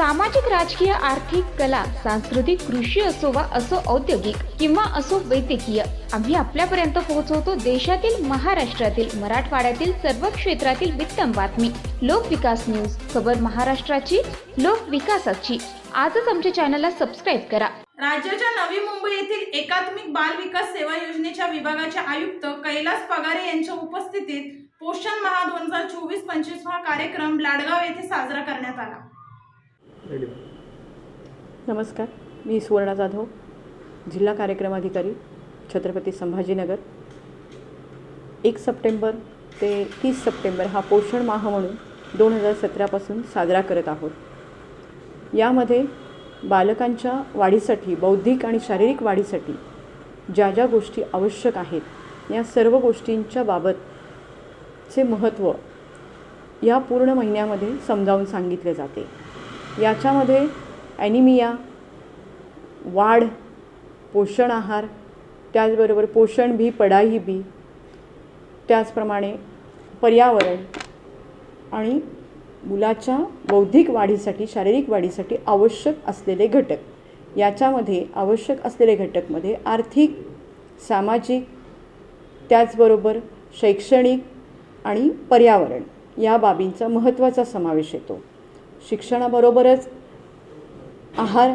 सामाजिक राजकीय आर्थिक कला सांस्कृतिक कृषी असो वा असो औद्योगिक किंवा असो वैद्यकीय आम्ही आपल्यापर्यंत पोहोचवतो देशातील महाराष्ट्रातील मराठवाड्यातील सर्व क्षेत्रातील वित्तम बातमी. लोकविकास न्यूज खबर महाराष्ट्राची लोकविकासाची आजच आमच्या चॅनलला सबस्क्राईब करा. राज्याच्या नवी मुंबई येथील एकात्मिक बाल विकास सेवा योजनेच्या विभागाचे आयुक्त कैलास पगारे यांच्या उपस्थितीत पोषण महा दोन हजार चोवीस पंचवीस हा कार्यक्रम लाडगाव येथे साजरा करण्यात आला. नमस्कार मी सुवर्णा जाधव जिल्हा कार्यक्रम अधिकारी छत्रपती संभाजीनगर. एक सप्टेंबर ते तीस सप्टेंबर हा पोषण माह म्हणून दोन हजार सतरापासून साजरा करत आहोत. यामध्ये बालकांच्या वाढीसाठी बौद्धिक आणि शारीरिक वाढीसाठी ज्या ज्या गोष्टी आवश्यक आहेत या सर्व गोष्टींच्या बाबतचे महत्त्व या पूर्ण महिन्यामध्ये समजावून सांगितले जाते. याच्यामध्ये ॲनिमिया वाढ पोषण आहार त्याचबरोबर पोषण भी पडाई बी त्याचप्रमाणे पर्यावरण आणि मुलाच्या बौद्धिक वाढीसाठी शारीरिक वाढीसाठी आवश्यक असलेले घटक. याच्यामध्ये आवश्यक असलेले घटकमध्ये आर्थिक सामाजिक त्याचबरोबर शैक्षणिक आणि पर्यावरण या बाबींचा महत्त्वाचा समावेश येतो. शिक्षणाबरोबरच आहार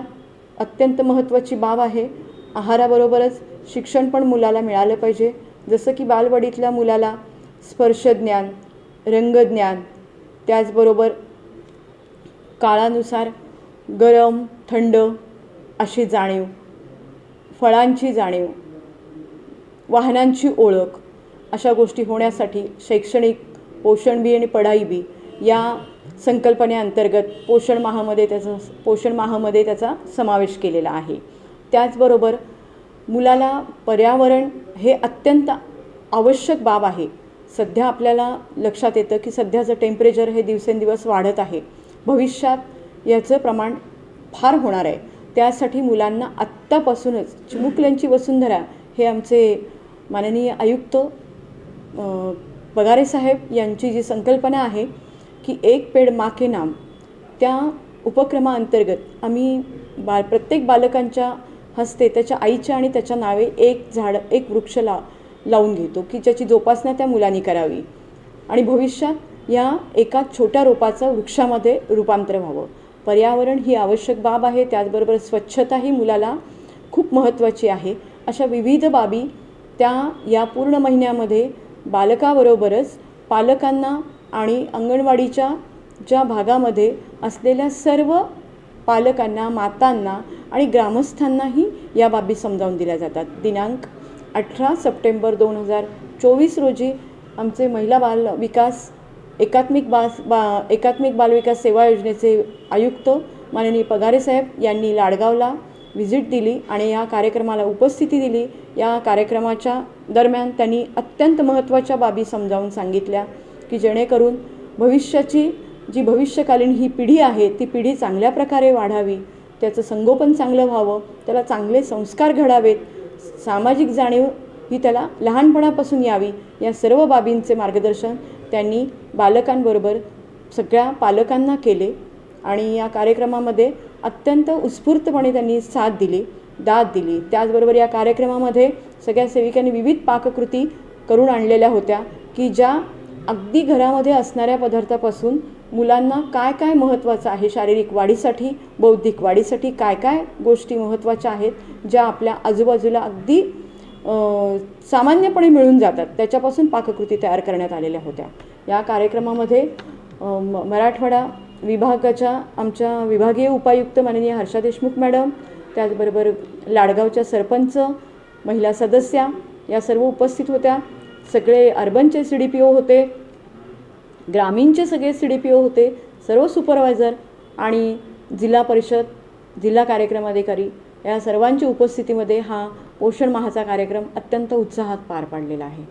अत्यंत महत्त्वाची बाब आहे. आहाराबरोबरच शिक्षण पण मुलाला मिळालं पाहिजे. जसं की बालवाडीतल्या मुलाला स्पर्शज्ञान रंगज्ञान त्याचबरोबर काळानुसार गरम थंड अशी जाणीव फळांची जाणीव वाहनांची ओळख अशा गोष्टी होण्यासाठी शैक्षणिक पोषण बी आणि पढाई बी या संकल्पनेअंतर्गत पोषण माहामध्ये त्याचा पोषण माहामध्ये त्याचा समावेश केलेला आहे. त्याचबरोबर मुलाला पर्यावरण हे अत्यंत आवश्यक बाब आहे. सध्या आपल्याला लक्षात येतं की सध्याचं टेम्परेचर हे दिवसेंदिवस वाढत आहे. भविष्यात याचं प्रमाण फार होणार आहे. त्यासाठी मुलांना आत्तापासूनच चिमुकल्यांची वसुंधरा हे आमचे माननीय आयुक्त पगारे साहेब यांची जी संकल्पना आहे की एक पेड माके नाम त्या उपक्रमाअंतर्गत आम्ही बा प्रत्येक बालकांच्या हस्ते त्याच्या आईच्या आणि त्याच्या नावे एक झाड एक वृक्ष ला लावून घेतो की ज्याची जोपासना त्या मुलांनी करावी. आणि भविष्यात या एका छोट्या रोपाचं वृक्षामध्ये रूपांतर व्हावं. पर्यावरण ही आवश्यक बाब आहे त्याचबरोबर स्वच्छता ही मुलाला खूप महत्त्वाची आहे. अशा विविध बाबी त्या या पूर्ण महिन्यामध्ये बालकाबरोबरच पालकांना आणि अंगणवाडीच्या ज्या भागामध्ये असलेल्या सर्व पालकांना मातांना आणि ग्रामस्थांनाही या बाबी समजावून दिल्या जातात. दिनांक अठरा सप्टेंबर दोन हजार चोवीस रोजी आमचे महिला बाल विकास एकात्मिक बाल बा एकात्मिक बालविकास सेवा योजनेचे आयुक्त माननीय पगारे साहेब यांनी लाडगावला व्हिजिट दिली आणि या कार्यक्रमाला उपस्थिती दिली. या कार्यक्रमाच्या दरम्यान त्यांनी अत्यंत महत्त्वाच्या बाबी समजावून सांगितल्या. की जेणेकरून भविष्याची जी भविष्यकालीन ही पिढी आहे ती पिढी चांगल्या प्रकारे वाढावी त्याचं संगोपन चांगलं व्हावं त्याला चांगले संस्कार घडावेत सामाजिक जाणीव ही त्याला लहानपणापासून यावी या सर्व बाबींचे मार्गदर्शन त्यांनी बालकांबरोबर सगळ्या पालकांना केले आणि या कार्यक्रमामध्ये अत्यंत उत्स्फूर्तपणे त्यांनी साथ दिली दाद दिली. त्याचबरोबर या कार्यक्रमामध्ये सगळ्या सेविकांनी विविध पाककृती करून आणलेल्या होत्या की ज्या अगदी घरामध्ये असणाऱ्या पदार्थापासून मुलांना काय काय महत्त्वाचं आहे शारीरिक वाढीसाठी बौद्धिक वाढीसाठी काय काय गोष्टी महत्त्वाच्या आहेत ज्या आपल्या आजूबाजूला अगदी सामान्यपणे मिळून जातात. त्याच्यापासून पाककृती तयार करण्यात आलेल्या होत्या. या कार्यक्रमामध्ये म- मराठवाडा विभागाच्या आमच्या विभागीय उपायुक्त माननीय हर्षा देशमुख मॅडम त्याचबरोबर लाडगावच्या सरपंच महिला सदस्या या सर्व उपस्थित होत्या. सगळे अर्बनचे सी डी पी ओ होते ग्रामीणचे सगळे सी डी पी ओ होते सर्व सुपरवायझर आणि जिल्हा परिषद जिल्हा कार्यक्रम अधिकारी या सर्वांच्या उपस्थितीमध्ये हा पोषण माहाचा कार्यक्रम अत्यंत उत्साहात पार पाडलेला आहे.